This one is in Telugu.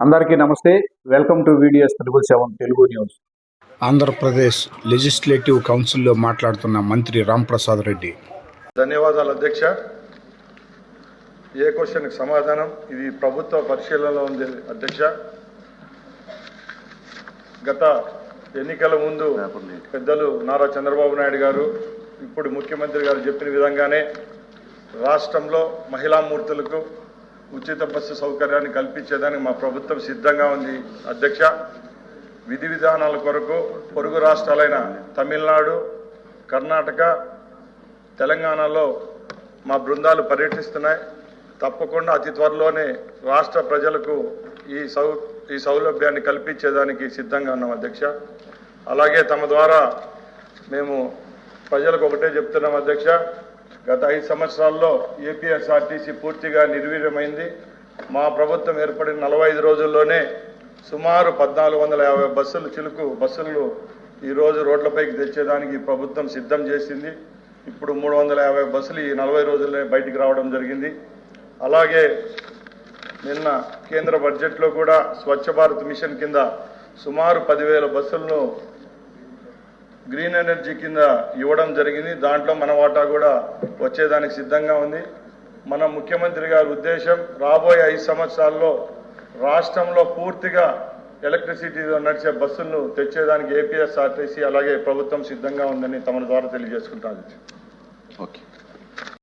అందరికీ నమస్తే. Welcome to videos triple seven Telugu news Andhra Pradesh legislative కౌన్సిల్లో మాట్లాడుతున్న మంత్రి రాంప్రసాద్ రెడ్డి. ధన్యవాదాలు అధ్యక్ష. ఏ క్వశ్చన్కి సమాధానం? ఇది ప్రభుత్వ పరిశీలనలో ఉంది అధ్యక్ష. గత ఎన్నికల ముందు పెద్దలు నారా చంద్రబాబు నాయుడు గారు ఇప్పుడు ముఖ్యమంత్రి గారు చెప్పిన విధంగానే రాష్ట్రంలో మహిళా మూర్తులకు ఉచిత బస్సు సౌకర్యాన్ని కల్పించేదానికి మా ప్రభుత్వం సిద్ధంగా ఉంది. అధ్యక్ష విధి విధానాల కొరకు పొరుగు రాష్ట్రాలైన తమిళనాడు కర్ణాటక తెలంగాణలో మా బృందాలు పర్యటిస్తున్నాయి. తప్పకుండా అతి త్వరలోనే రాష్ట్ర ప్రజలకు ఈ సౌ ఈ సౌలభ్యాన్ని కల్పించేదానికి సిద్ధంగా ఉన్నాం అధ్యక్ష. అలాగే తమ ద్వారా మేము ప్రజలకు ఒకటే చెప్తున్నాం అధ్యక్ష గత ఐదు సంవత్సరాల్లో ఏపీఎస్ఆర్టీసీ పూర్తిగా నిర్వీర్యమైంది. మా ప్రభుత్వం ఏర్పడిన నలభై ఐదు రోజుల్లోనే సుమారు పద్నాలుగు వందల యాభై బస్సులు చిలుకు బస్సులు ఈరోజు రోడ్లపైకి తెచ్చేదానికి ప్రభుత్వం సిద్ధం చేసింది. ఇప్పుడు మూడు వందల యాభై బస్సులు ఈ నలభై రోజుల్లో బయటికి రావడం జరిగింది. అలాగే నిన్న కేంద్ర బడ్జెట్లో కూడా స్వచ్ఛ భారత్ మిషన్ కింద సుమారు పదివేల బస్సులను గ్రీన్ ఎనర్జీ కింద ఇవ్వడం జరిగింది. దాంట్లో మన వాటా కూడా వచ్చేదానికి సిద్ధంగా ఉంది. మన ముఖ్యమంత్రి గారి ఉద్దేశం రాబోయే ఐదు సంవత్సరాల్లో రాష్ట్రంలో పూర్తిగా ఎలక్ట్రిసిటీతో నడిచే బస్సులను తెచ్చేదానికి ఏపీఎస్ఆర్టీసీ అలాగే ప్రభుత్వం సిద్ధంగా ఉందని తమ ద్వారా తెలియజేసుకుంటాను. ఓకే.